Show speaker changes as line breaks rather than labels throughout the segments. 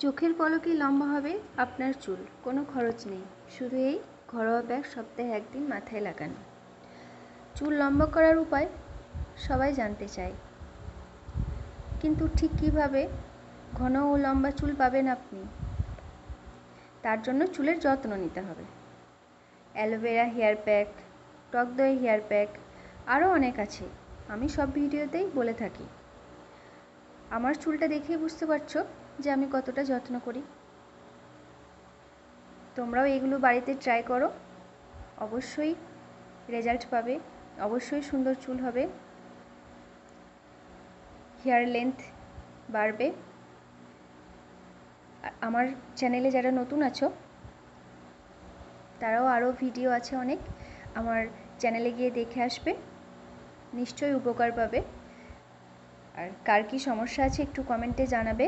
চোখের পলকেই লম্বা হবে আপনার চুল, কোনো খরচ নেই। শুধু এই ঘরোয়া ব্যাগ সপ্তাহে একদিন মাথায় লাগান। চুল লম্বা করার উপায় সবাই জানতে চায়। কিন্তু ঠিক কীভাবে ঘন ও লম্বা চুল পাবেন আপনি? তার জন্য চুলের যত্ন নিতে হবে। অ্যালোভেরা হেয়ার প্যাক, টক দই হেয়ার প্যাক, আরও অনেক আছে। আমি সব ভিডিওতেই বলে থাকি। আমার চুলটা দেখেই বুঝতে পারছ? যে আমি কতটা যত্ন করি। তোমরাও এগুলো বাড়িতে ট্রাই করো। অবশ্যই রেজাল্ট পাবে, অবশ্যই সুন্দর চুল হবে। হেয়ার লেন্থ বাড়বে। আমার চ্যানেলে যারা নতুন আছো, তারাও আরও ভিডিও আছে অনেক। আমার চ্যানেলে গিয়ে দেখে আসবে। নিশ্চয়ই উপকার পাবে। আর কার কী সমস্যা আছে একটু কমেন্টে জানাবে।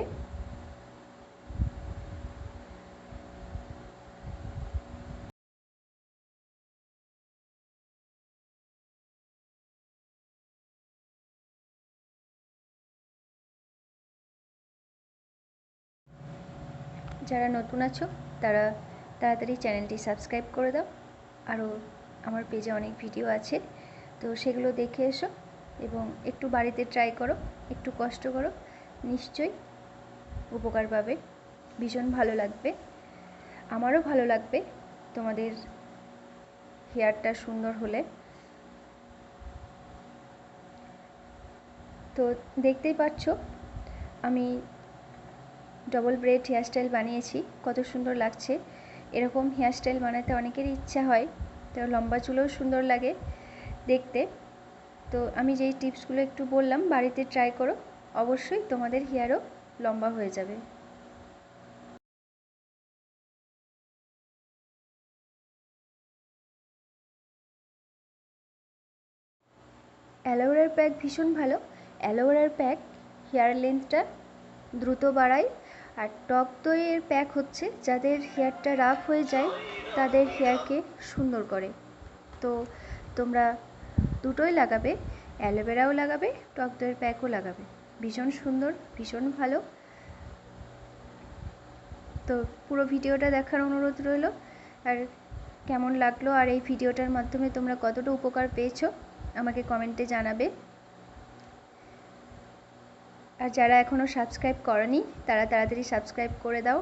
যারা নতুন আছো, তারা তাড়াতাড়ি চ্যানেলটি সাবস্ক্রাইব করে দাও। আরও আমার পেজে অনেক ভিডিও আছে, তো সেগুলো দেখে এসো এবং একটু বাড়িতে ট্রাই করো, একটু কষ্ট করো, নিশ্চয়ই উপকার পাবে, ভীষণ ভালো লাগবে। আমারও ভালো লাগবে তোমাদের হেয়ারটা সুন্দর হলে। তো দেখতেই পাচ্ছ, আমি ডবল ব্রেড হেয়ারস্টাইল বানিয়েছি, কত সুন্দর লাগছে। এরকম হেয়ারস্টাইল বানাতে অনেকেরই ইচ্ছা হয়, তো লম্বা চুলেও সুন্দর লাগে দেখতে। তো আমি যেই টিপসগুলো একটু বললাম, বাড়িতে ট্রাই করো, অবশ্যই তোমাদের হেয়ারও লম্বা হয়ে যাবে। অ্যালোভেরার প্যাক ভীষণ ভালো। অ্যালোভেরার প্যাক হেয়ার লেন্থটা দ্রুত বাড়ায় আর টক দইয়ের প্যাক হচ্ছে, যাদের হেয়ারটা রাফ হয়ে যায়, তাদের হেয়ারকে সুন্দর করে। তো তোমরা দুটোই লাগাবে, অ্যালোভেরাও লাগাবে, টক দইয়ের প্যাকও লাগাবে। ভীষণ সুন্দর, ভীষণ ভালো। তো পুরো ভিডিওটা দেখার অনুরোধ রইল। আর কেমন লাগল আর এই ভিডিওটার মাধ্যমে তোমরা কতটা উপকার পেয়েছ, আমাকে কমেন্টে জানাবে। আর যারা এখনও সাবস্ক্রাইব করনি তারা তাড়াতাড়ি সাবস্ক্রাইব করে দাও।